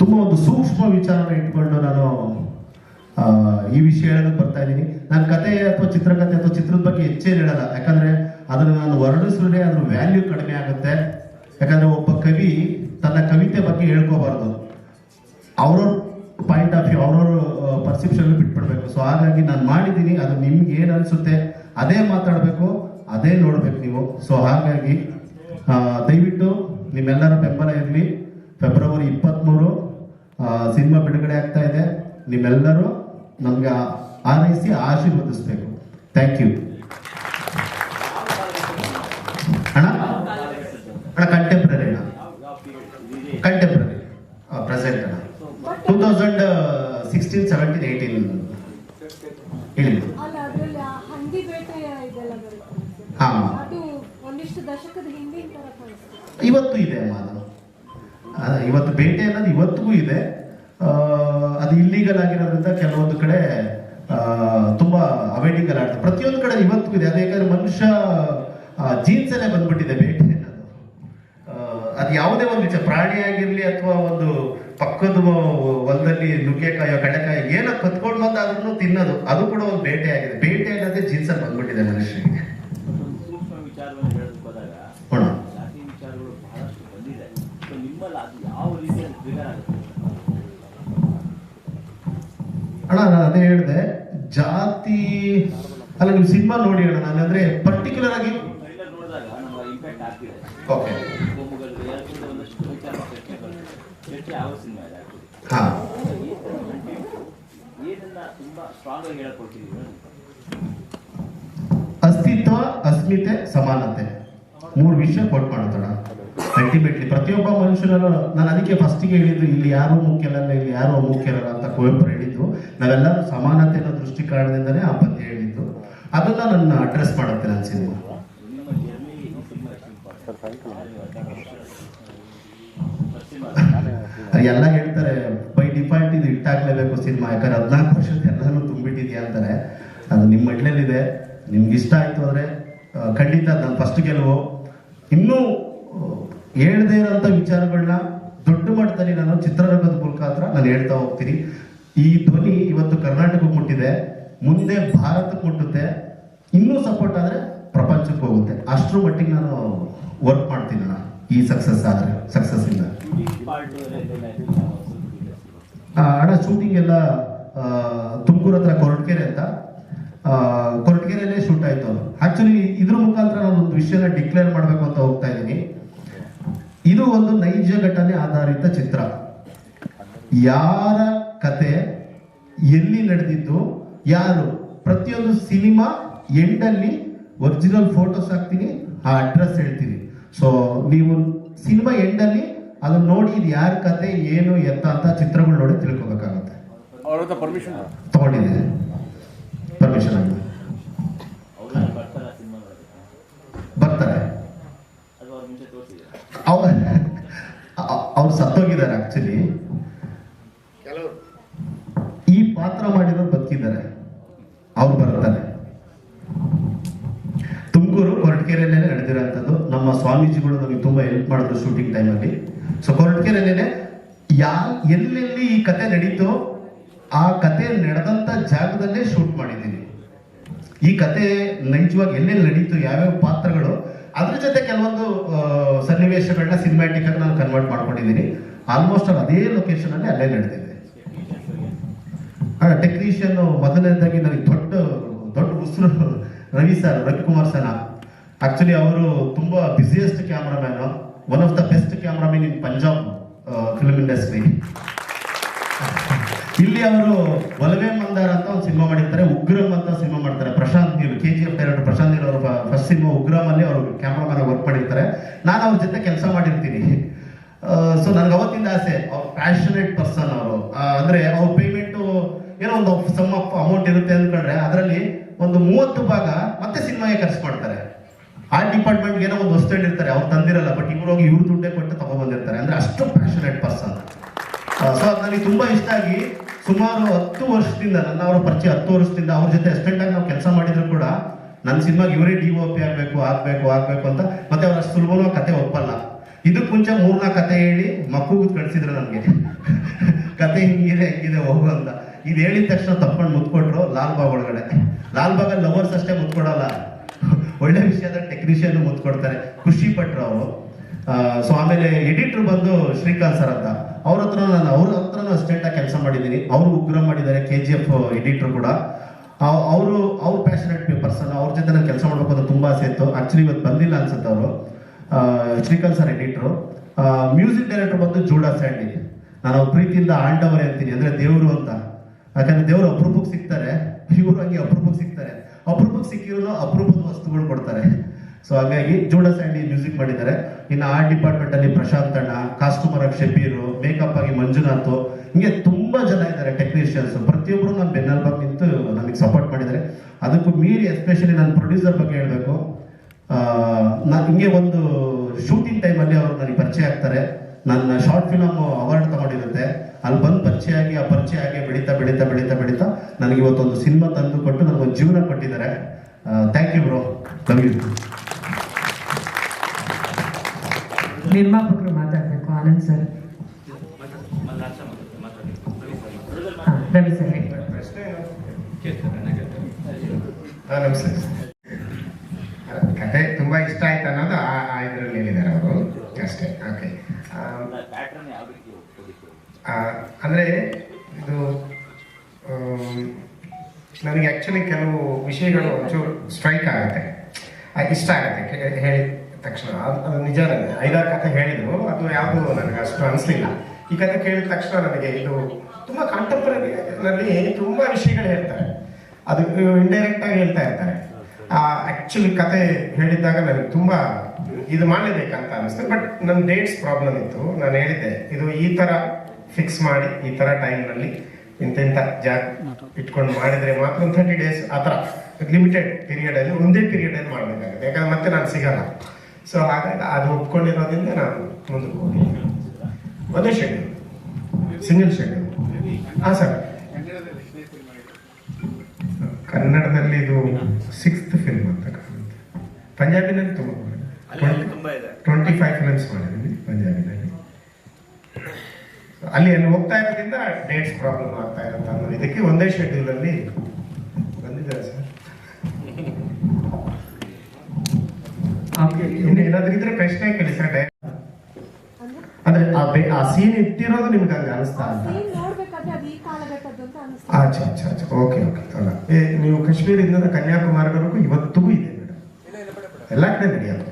ತುಂಬ ಒಂದು ಸೂಕ್ಷ್ಮ ವಿಚಾರನ ಇಟ್ಕೊಂಡು ನಾನು ಈ ವಿಷಯ ಹೇಳೋದಕ್ಕೆ ಬರ್ತಾ ಇದ್ದೀನಿ. ನನ್ನ ಕತೆ ಅಥವಾ ಚಿತ್ರಕಥೆ ಅಥವಾ ಚಿತ್ರದ ಬಗ್ಗೆ ಹೆಚ್ಚೇನು ಹೇಳಲ್ಲ. ಯಾಕಂದ್ರೆ ಅದನ್ನು ನಾನು ವರ್ಣಿಸಿದ್ರೆ ಅದ್ರ ವ್ಯಾಲ್ಯೂ ಕಡಿಮೆ ಆಗುತ್ತೆ. ಯಾಕಂದ್ರೆ ಒಬ್ಬ ಕವಿ ತನ್ನ ಕವಿತೆ ಬಗ್ಗೆ ಹೇಳ್ಕೋಬಾರ್ದು. ಅವ್ರವ್ರ ಪಾಯಿಂಟ್ ಆಫ್ ವ್ಯೂ ಅವ್ರವ್ರ ಪರ್ಸೆಪ್ಷನ್ ಬಿಟ್ಬಿಡ್ಬೇಕು. ಸೊ ಹಾಗಾಗಿ ನಾನು ಮಾಡಿದ್ದೀನಿ, ಅದು ನಿಮ್ಗೆ ಏನು ಅನಿಸುತ್ತೆ, ಅದೇ ಮಾತಾಡಬೇಕು, ಅದೇ ನೋಡ್ಬೇಕು ನೀವು. ಸೊ ಹಾಗಾಗಿ ದಯವಿಟ್ಟು ನಿಮ್ಮೆಲ್ಲರ ಬೆಂಬಲ ಇರಲಿ. ಫೆಬ್ರವರಿ ಇಪ್ಪತ್ತ್ಮೂರು ಸಿನಿಮಾ ಬಿಡುಗಡೆ ಆಗ್ತಾ ಇದೆ. ನಿಮ್ಮೆಲ್ಲರೂ ನಮ್ಗೆ ಆರೈಸಿ ಆಶೀರ್ವದಿಸ್ಬೇಕು. ಥ್ಯಾಂಕ್ ಯು ಅಣ್ಣ ಅಣ್ಣ ಕಂಟೆಂಪ್ರರಿ ಅಣ್ಣ ಕಂಟೆಂಪ್ರರಿ ಪ್ರೆಸೆಂಟ್ ಅಣ್ಣ two thousand sixteen seventeen eighteen ಹೇಳಿ. ಅಲ್ಲ ಅದ್ರಲ್ಲಿ ಆ ಹಂದಿ ಬೇಟೆ ಇದೆಲ್ಲ ಬರುತ್ತೆ. ಹಾ. ಅದು ಒಂದಿಷ್ಟು ದಶಕದ ಹಿಂದಿನ ತರ ಕಾಣಿಸ್ತದೆ ಇವತ್ತು ಇದೆ ಅಮ್ಮ ಅದು. ಆ, ಇವತ್ತು ಬೇಟೆ ಅನ್ನೋದು ಇವತ್ತಿಗೂ ಇದೆ. ಆ, ಅದು ಇಲ್ಲಿಗಲ್ ಆಗಿರೋದ್ರಿಂದ ಕೆಲವೊಂದು ಕಡೆ ಆ, ತುಂಬಾ ಅವೈಲಿಗಲ್ ಆಗ್ತದೆ. ಪ್ರತಿಯೊಂದು ಕಡೆ ಇವತ್ತಿಗೂ ಇದೆ. ಅದು ಯಾಕಂದ್ರೆ ಮನುಷ್ಯ ಜೀನ್ಸ್ ಅಲ್ಲೇ ಬಂದ್ಬಿಟ್ಟಿದೆ ಬೇಟೆ ಅನ್ನೋದು. ಆ, ಅದು ಯಾವುದೇ ಒಂದು ವಿಚಾರ ಪ್ರಾಣಿ ಆಗಿರ್ಲಿ ಅಥವಾ ಒಂದು ಪಕ್ಕದ ಹೊಲದಲ್ಲಿ ನುಗ್ಗೆಕಾಯೋ ಕಡಲೆಕಾಯಿ ಏನೋ ಕತ್ಕೊಂಡು ಬಂದಾದ್ರೂ ತಿನ್ನೋದು. ಅದು ಕೂಡ ಒಂದು ಬೇಟೆ ಆಗಿದೆ. ಬೇಟೆ ಅನ್ನೋದೇ ಜೀನ್ಸಲ್ಲಿ ಬಂದ್ಬಿಟ್ಟಿದೆ ಮನುಷ್ಯನಿಗೆ. ಅಣ್ಣ ನಾನು ಅದೇ ಹೇಳಿದೆ. ಜಾತಿ ಅಲ್ಲ ನೀವು ಸಿನಿಮಾ ನೋಡಿ ಅಣ್ಣ ನಾನು ಅಂದ್ರೆ ಪರ್ಟಿಕ್ಯುಲರ್ ಆಗಿ ಟ್ರೈಲರ್ ನೋಡಿದಾಗ ನಮ್ಗೆ ಇಂಪ್ಯಾಕ್ಟ್ ಆಗ್ತಿದೆ ಓಕೆ ಕೋಮುಗಲಭೆ ಯಾಕಂದ್ರೆ ಒಂದಷ್ಟು ವಿಚಾರ ಚರ್ಚೆ ಬರುತ್ತೆ ಚರ್ಚೆ ಯಾವ ಸಿನಿಮಾ ಇದೆ actually. ಹಾ ಏನನ್ನ ತುಂಬಾ ಸ್ಟ್ರಾಂಗ್ ಆಗಿ ಹೇಳ್ಕೊಡ್ತಿದ್ದೀವಿ ಅಸ್ತಿತ್ವ ಅಸ್ಮಿತೆ ಸಮಾನತೆ. ಮೂರು ವಿಷಯ ಕೊಟ್ಟು ಮಾಡುತ್ತಣ ಅಲ್ಟಿಮೇಟ್ಲಿ ಪ್ರತಿಯೊಬ್ಬ ಮನುಷ್ಯನಲ್ಲೂ ನಾನು ಅದಕ್ಕೆ ಫಸ್ಟಿಗೆ ಹೇಳಿದ್ರು ಇಲ್ಲಿ ಯಾರು ಮುಖ್ಯರಲ್ಲ ಇಲ್ಲಿ ಯಾರು ಅಮುಖ್ಯರಲ್ಲ ಅಂತ ಕುವೆಂಪು ಹೇಳಿದ್ದು ನಾವೆಲ್ಲರೂ ಸಮಾನತೆ ಅನ್ನೋ ದೃಷ್ಟಿಕೋನದಿಂದಲೇ ಆ ಪದ್ಯ ಹೇಳಿದ್ದು. ಅದನ್ನ ನನ್ನ ಅಡ್ರೆಸ್ ಮಾಡುತ್ತೆ ನನ್ನ ಸಿನಿಮಾ ಎಲ್ಲ ಹೇಳ್ತಾರೆ. ಡಿಫಾಲ್ಟ್ ಇದು ಇಟ್ಟಾಗ್ಲೇಬೇಕು ಸಿನಿಮಾ. ಯಾಕಂದ್ರೆ ಹದಿನಾಲ್ಕು ವರ್ಷದ ಎಲ್ಲಾನು ತುಂಬಿಟ್ಟಿದ್ಯಾ ಅಂತಾರೆ. ಅದು ನಿಮ್ಮ ಮಟ್ಲಲ್ಲಿದೆ ನಿಮ್ಗೆ ಇಷ್ಟ ಆಯ್ತು ಅಂದ್ರೆ ಖಂಡಿತ ನಾನು ಫಸ್ಟ್ ಗೆಲುವು. ಇನ್ನೂ ಹೇಳದೇ ಇರೋಂಥ ವಿಚಾರಗಳನ್ನ ದೊಡ್ಡ ಮಟ್ಟದಲ್ಲಿ ನಾನು ಚಿತ್ರರಂಗದ ಮುಖಾಂತರ ನಾನು ಹೇಳ್ತಾ ಹೋಗ್ತೀನಿ. ಈ ಧ್ವನಿ ಇವತ್ತು ಕರ್ನಾಟಕಕ್ಕೆ ಮುಟ್ಟಿದೆ. ಮುಂದೆ ಭಾರತಕ್ಕೆ ಮುಟ್ಟುತ್ತೆ. ಇನ್ನೂ ಸಪೋರ್ಟ್ ಆದರೆ ಪ್ರಪಂಚಕ್ಕೆ ಹೋಗುತ್ತೆ. ಅಷ್ಟರ ಮಟ್ಟಿಗೆ ನಾನು ವರ್ಕ್ ಮಾಡ್ತೀನಿ ನಾನು. ಈ ಸಕ್ಸಸ್ ಆದರೆ ಸಕ್ಸಸ್ ಇಂದ. ಅಣ್ಣ ಶೂಟಿಂಗ್ ಎಲ್ಲ ತುಮಕೂರು ಹತ್ರ ಕೊರಟಗೆರೆ ಅಂತ. ಕೊರಟಗೆರೆಯಲ್ಲೇ ಶೂಟ್ ಆಯ್ತು ಆಕ್ಚುಲಿ ಇದ್ರ ಮುಖಾಂತರ ನಾನು ಒಂದು ವಿಷಯನ ಡಿಕ್ಲೇರ್ ಮಾಡಬೇಕು ಅಂತ ಹೋಗ್ತಾ ಇದ್ದೀನಿ. ಇದು ಒಂದು ನೈಜ ಘಟನೆ ಆಧಾರಿತ ಚಿತ್ರ. ಯಾರ ಕತೆ ಎಲ್ಲಿ ನಡೆದಿದ್ದು, ಯಾರು? ಪ್ರತಿಯೊಂದು ಸಿನಿಮಾ ಎಂಡಲ್ಲಿ ಒರಿಜಿನಲ್ ಫೋಟೋಸ್ ಹಾಕ್ತೀನಿ, ಆ ಅಡ್ರೆಸ್ ಹೇಳ್ತೀನಿ. ಸೊ ನೀವು ಸಿನಿಮಾ ಎಂಡಲ್ಲಿ ಅದನ್ನ ನೋಡಿ ಇದು ಯಾರ ಕತೆ ಏನು ಎತ್ತ ಅಂತ ಚಿತ್ರಗಳು ನೋಡಿ ತಿಳ್ಕೊಬೇಕಾಗುತ್ತೆ. ಪರ್ಮಿಷನ್ ತಗೊಂಡಿದ್ದೀನಿ ಪರ್ಮಿಷನ್ ಆಗಿದೆ. ಅವ್ರು ಬರ್ತಾರ ಸಿನಿಮಾ ಬರ್ತಾರೆ. ಅದು ಅವ್ರ ಸತ್ತೋಗಿದ್ದಾರೆ ಆಕ್ಚುಲಿ ಈ ಪಾತ್ರ ಮಾಡಿರೋರು ಬದುಕಿದ್ದಾರೆ. ಅವ್ರು ಬರ್ತಾರೆ ತುಮಕೂರು ಕೊರಟಗೆರೆಯಲ್ಲೇ ನಡೆದಿರೋಂಥದ್ದು. ನಮ್ಮ ಸ್ವಾಮೀಜಿಗಳು ನಮಗೆ ತುಂಬಾ ಹೆಲ್ಪ್ ಮಾಡಿದ್ರು ಶೂಟಿಂಗ್ ಟೈಮಲ್ಲಿ ಸೊ ಕೊರಟಗೆರೆಲೇನೆ ಯಾ, ಎಲ್ಲೆಲ್ಲಿ ಈ ಕತೆ ನಡೀತೋ, ಆ ಕತೆ ನಡೆದಂತ ಜಾಗದಲ್ಲೇ ಶೂಟ್ ಮಾಡಿದ್ದೀನಿ. ಈ ಕತೆ ನೈಜವಾಗಿ ಎಲ್ಲೆಲ್ಲಿ ನಡೀತು, ಯಾವ್ಯಾವ ಪಾತ್ರಗಳು, ಅದ್ರ ಜೊತೆ ಕೆಲವೊಂದು ಸನ್ನಿವೇಶಗಳನ್ನ ಸಿನಿಮ್ಯಾಟಿಕ್ ಆಗಿ ನಾನು ಕನ್ವರ್ಟ್ ಮಾಡ್ಕೊಂಡಿದ್ದೀನಿ. ಆಲ್ಮೋಸ್ಟ್ ಅದೇ ಲೊಕೇಶನ್ ಅಲ್ಲಿ ಅಲ್ಲೇ ನಡೆದಿದೆ. ಟೆಕ್ನಿಷಿಯನ್ ಮೊದಲನೇದಾಗಿ ನನಗೆ ದೊಡ್ಡ ದೊಡ್ಡ ಉಸಿರು Ravi sir, Ravikumar sir. Actually ಅವರು ತುಂಬಾ busiest cameraman one of the best cameraman in Punjab film industry ಇಲ್ಲಿ ಅವರು ಒಲವೇ ಮಂದಾರ ಅಂತ ಒಂದು ಸಿನಿಮಾ ಮಾಡಿರ್ತಾರೆ. ಉಗ್ರಂ ಅಂತ ಸಿನಿಮಾ ಮಾಡ್ತಾರೆ. ಪ್ರಶಾಂತ್ ನೀವು K G F director Prashanth Neel ಅವರು ಫಸ್ಟ್ ಸಿನಿಮಾ ಉಗ್ರಂ ಅಲ್ಲಿ ಅವರು ಕ್ಯಾಮ್ರಾಮನ್ ವರ್ಕ್ ಮಾಡಿರ್ತಾರೆ. ನಾನು ಅವ್ರ ಜೊತೆ ಕೆಲಸ ಮಾಡಿರ್ತೀನಿ. ಸೊ ನನಗೆ ಅವತ್ತಿಂದ ಆಸೆ, ಅವ್ರು ಪ್ಯಾಷನೇಟ್ ಪರ್ಸನ್ ಅವರು. ಅಂದ್ರೆ ಅವ್ರ ಪೇಮೆಂಟು ಏನೋ ಒಂದು ಸಮ್ ಅಮೌಂಟ್ ಇರುತ್ತೆ ಅಂದ್ಕೊಂಡ್ರೆ ಅದರಲ್ಲಿ ಒಂದು ಮೂವತ್ತು ಭಾಗ ಮತ್ತೆ ಸಿನಿಮಾಗೆ ಖರ್ಚು ಮಾಡ್ತಾರೆ. ಆ ಡಿಪಾರ್ಟ್ಮೆಂಟ್ ಏನೋ ಒಂದು ವಸ್ತು ಹೇಳಿರ್ತಾರೆ, ಅವ್ರು ತಂದಿರಲ್ಲ ಬಟ್ ಇವ್ರು ಹೋಗಿ ಇವ್ರು ದುಡ್ಡೇ ಕೊಟ್ಟು ತಗೊಬಂದಿರ್ತಾರೆ. ಅಂದ್ರೆ ಅಷ್ಟು ಪ್ಯಾಷನೇಟ್ ಪರ್ಸನ್ ಸೊ ಅದು ನನಗೆ ತುಂಬಾ ಇಷ್ಟ ಆಗಿ ಸುಮಾರು ಹತ್ತು ವರ್ಷದಿಂದ, ನನ್ನ ಅವರ ಪರಿಚಯ ಹತ್ತು ವರ್ಷದಿಂದ ಅವ್ರ ಜೊತೆ ಅಸಿಸ್ಟೆಂಟ್ ಆಗಿ ನಾವು ಕೆಲಸ ಮಾಡಿದ್ರು ಕೂಡ ನನ್ನ ಸಿನಿಮಾಗೆ ಇವರೇ ಡಿ ಒ ಪಿ ಆಗ್ಬೇಕು ಆಗ್ಬೇಕು ಆಗ್ಬೇಕು ಅಂತ ಮತ್ತೆ ಅವ್ರ ಅಷ್ಟು ಸುಲಭವಾಗಿ ಕತೆ ಒಪ್ಪಲ್ಲ. ಇದಕ್ಕೆ ಮುಂಚೆ ಮೂರ್ನಾಲ್ಕು ಕತೆ ಹೇಳಿ ಮಕ್ಕಳು ಕಳಿಸಿದ್ರು ನನಗೆ. ಕತೆ ಹಿಂಗಿದೆ ಹಿಂಗಿದೆ, ಹೋಗು ಅಂತ. ಇದು ಹೇಳಿದ ತಕ್ಷಣ ತಪ್ಕೊಂಡು ಮುತ್ಕೊಟ್ರು ಲಾಲ್ಬಾಗ್ ಒಳಗಡೆ. ಲಾಲ್ಬಾಗ್ ಲವರ್ಸ್ ಅಷ್ಟೇ ಮುತ್ಕೊಡಲ್ಲ. ಒಳ್ಳೆ ವಿಷಯದ ಟೆಕ್ನಿಷಿಯನ್ ಮುತ್ಕೊಡ್ತಾರೆ ಖುಷಿ ಪಟ್ರು ಅವರು. ಸೊ ಆಮೇಲೆ ಎಡಿಟರ್ ಬಂದು ಶ್ರೀಕಾಂತ್ ಸರ್ ಅಂತ. ಅವ್ರ ಹತ್ರ ನಾನು, ಅವ್ರ ಹತ್ರನೂ ಅಸ್ಟೆಂಟಾಗಿ ಕೆಲಸ ಮಾಡಿದ್ದೀನಿ ಅವರು ಉಗ್ರ ಮಾಡಿದ್ದಾರೆ ಕೆ ಜಿ ಎಫ್ ಎಡಿಟರ್ ಕೂಡ. ಅವರು, ಅವ್ರ ಪ್ಯಾಷನೆಟ್ ಪರ್ಸನ್ ಅವ್ರ ಜೊತೆ ನಾನು ಕೆಲಸ ಮಾಡಬೇಕು ಅಂತ ತುಂಬಾ ಆಸೆ ಇತ್ತು. ಆ್ಯಕ್ಚುಲಿ ಇವತ್ತು ಬಂದಿಲ್ಲ ಅನ್ಸುತ್ತೆ ಅವರು Srikanth sir editor music director ಬಂದು ಜೂಡಾ ಸ್ಯಾಂಡಿ ನಾನು ಅವ್ರ ಪ್ರೀತಿಯಿಂದ ಆಂಡವರೇ ಅಂತೀನಿ. ಅಂದ್ರೆ ದೇವರು ಅಂತ. ಯಾಕಂದ್ರೆ ದೇವರು ಅಪರೂಪಕ್ಕೆ ಸಿಗ್ತಾರೆ. ಇವರು ಹಂಗೆ ಅಪರೂಪಕ್ಕೆ ಸಿಗ್ತಾರೆ. ಅಪರೂಪಕ್ಕೆ ಸಿಕ್ಕಿರೋ ಅಪರೂಪದ ವಸ್ತುಗಳು ಕೊಡ್ತಾರೆ. ಸೊ ಹಾಗಾಗಿ ಜೂಡ ಸ್ಯಾಂಡಿ ಮ್ಯೂಸಿಕ್ ಮಾಡಿದ್ದಾರೆ. ಇನ್ನು ಆರ್ಟ್ ಡಿಪಾರ್ಟ್ಮೆಂಟ್ ಅಲ್ಲಿ ಪ್ರಶಾಂತ್ ಅಣ್ಣ ಕಾಸ್ಟ್ಯೂಮರ್ ಆಗಿ ಶಬೀರು ಮೇಕಪ್ ಆಗಿ ಮಂಜುನಾಥ್, ಹಿಂಗೆ ತುಂಬಾ ಜನ ಇದ್ದಾರೆ ಟೆಕ್ನಿಷಿಯನ್ಸ್ ಪ್ರತಿಯೊಬ್ಬರು ನಮ್ಮ ಬಂದು ನಿಂತು ನನಗೆ ಸಪೋರ್ಟ್ ಮಾಡಿದ್ದಾರೆ. ಅದಕ್ಕೂ ಮೀರಿ ಎಸ್ಪೆಷಲಿ ನನ್ನ ಪ್ರೊಡ್ಯೂಸರ್ ಬಗ್ಗೆ ಹೇಳಬೇಕು. ನಾನು ಹಿಂಗೆ ಒಂದು ಶೂಟಿಂಗ್ ಟೈಮಲ್ಲಿ ಅವರು ನನಗೆ ಪರಿಚಯ ಆಗ್ತಾರೆ. ನನ್ನ ಶಾರ್ಟ್ ಫಿಲಮ್ ಅವಾರ್ಡ್ ತಗೊಂಡಿರುತ್ತೆ. ಅಲ್ಲಿ ಬಂದು ಪರಿಚಯ ಆಗಿ ಆ ಪರಿಚಯ ಆಗಿ ಬೆಳೀತಾ ಬೆಳೀತಾ ಬೆಳೀತಾ ಬೆಳೀತಾ ನನಗೆ ಇವತ್ತೊಂದು ಸಿನಿಮಾ ತಂದು ಕೊಟ್ಟು ನನಗೊಂದು ಜೀವನ ಕೊಟ್ಟಿದ್ದಾರೆ. Thank you bro love you ನಿರ್ಮಾಪಕರು ಮಾತಾಡಬೇಕು ಆನಂದ್ ಸರ್. ಹಾಂ ರವಿ ಸರ್ ನಮಸ್ತೆ ಕತೆ ತುಂಬಾ ಇಷ್ಟ ಆಯ್ತು ಅನ್ನೋದು ಆ ಆ ಇದ್ರಲ್ಲಿ ಹೇಳಿದ್ದಾರೆ ಅವರು ಅಷ್ಟೇ ಓಕೆ ಪ್ಯಾಟರ್ನ್ ಯಾವ ರೀತಿ ಹೋಗ್ತದೆ ಅಂದ್ರೆ ಇದು ನನಗೆ ಆ್ಯಕ್ಚುಲಿ ಕೆಲವು ವಿಷಯಗಳು ಒಂಚೂರು ಸ್ಟ್ರೈಕ್ ಆಗುತ್ತೆ. ಆ, ಇಷ್ಟ ಆಗುತ್ತೆ ಹೇಳಿದ ತಕ್ಷಣ. ಅದು ನಿಜ ನನಗೆ ಐದಾರು ಕಥೆ ಹೇಳಿದ್ರು ಅದು ಯಾವುದು ನನಗೆ ಅಷ್ಟು ಅನಿಸ್ಲಿಲ್ಲ. ಈ ಕಥೆ ಕೇಳಿದ ತಕ್ಷಣ ನನಗೆ ಇದು ತುಂಬಾ ಕಾಂಟೆಂಪರರಿ ನಲ್ಲಿ ತುಂಬಾ ವಿಷಯಗಳು ಹೇಳ್ತಾರೆ. ಅದು ಇಂಡೈರೆಕ್ಟ್ ಆಗಿ ಹೇಳ್ತಾ ಇರ್ತಾರೆ. ಆಕ್ಚುಲಿ ಕತೆ ಹೇಳಿದ್ದಾಗ ನನಗೆ ತುಂಬಾ ಇದು ಮಾಡಲೇಬೇಕಂತ ಅನಿಸ್ತು. ಬಟ್ ನನ್ನ ಡೇಟ್ಸ್ ಪ್ರಾಬ್ಲಮ್ ಇತ್ತು. ನಾನು ಹೇಳಿದ್ದೆ ಇದು ಈ ತರ ಫಿಕ್ಸ್ ಮಾಡಿ ಈ ತರ ಟೈಮ್ನಲ್ಲಿ ಇಂತಿಂಥ ಜಾಗ ಇಟ್ಕೊಂಡು ಮಾಡಿದ್ರೆ ಮಾತ್ರ ಒಂದು ಥರ್ಟಿ ಡೇಸ್ ಆ ಥರ ಲಿಮಿಟೆಡ್ ಪೀರಿಯಡ್ ಅಲ್ಲಿ ಒಂದೇ ಪೀರಿಯಡ್ ಅಲ್ಲಿ ಮಾಡಬೇಕಾಗುತ್ತೆ. ಯಾಕಂದ್ರೆ ಮತ್ತೆ ನಾನು ಸಿಗಲ್ಲ. ಸೊ ಹಾಗಾಗಿ ಅದು ಒಪ್ಕೊಂಡಿರೋದ್ರಿಂದ ನಾನು ಮುಂದಕ್ಕೆ ಹೋಗಿ. ಒಂದೇ ಶೆಡ್ಯೂಲ್ ಸಿಂಗಲ್ ಶೆಡ್ಯೂಲ್ ಹಾಂ ಸರ್ ಕನ್ನಡದಲ್ಲಿ ಇದು ಸಿಕ್ಸ್ತ್ ಫಿಲ್ಮ್ ಅಂತ ಕಾಣುತ್ತೆ. ಪಂಜಾಬಿನಲ್ಲಿ ತುಂಬ ಟ್ವೆಂಟಿ ಫೈವ್ ಫಿಲ್ಮ್ಸ್ ಮಾಡಿದ್ದೀನಿ ಪಂಜಾಬಿನಲ್ಲಿ. ಅಲ್ಲಿ ಅಲ್ಲಿ ಹೋಗ್ತಾ ಇರೋದ್ರಿಂದ ಡೇಟ್ಸ್ ಪ್ರಾಬ್ಲಮ್ ಆಗ್ತಾ ಇರುತ್ತೆ ಅನ್ನೋದು. ಇದಕ್ಕೆ ಒಂದೇ ಶೆಡ್ಯೂಲ್ ಅಲ್ಲಿ ಬಂದಿದ್ದಾರೆ ಸರ್. ಏನಾದ್ರೂ ಇದ್ರೆ ಪ್ರಶ್ನೆ ಕೇಳಿ ಸರ್ ಅಂದ್ರೆ ಆ ಬೆ- ಆ ಸೀನ್ ಇಟ್ಟಿರೋದು ನಿಮ್ಗೆ ಹಂಗೆ ಅನಿಸ್ತಾ ಅಂತ ಆಚೆ ಆಚೆ ಆಚೆ ಓಕೆ ಓಕೆ ಅಲ್ಲ ಏ, ನೀವು ಕಾಶ್ಮೀರದಿಂದ ಕನ್ಯಾಕುಮಾರಿವರೆಗೂ ಇವತ್ತಿಗೂ ಇದೆ ಮೇಡಮ್. ಎಲ್ಲ ಕಡೆ ನಡೆಯೋದು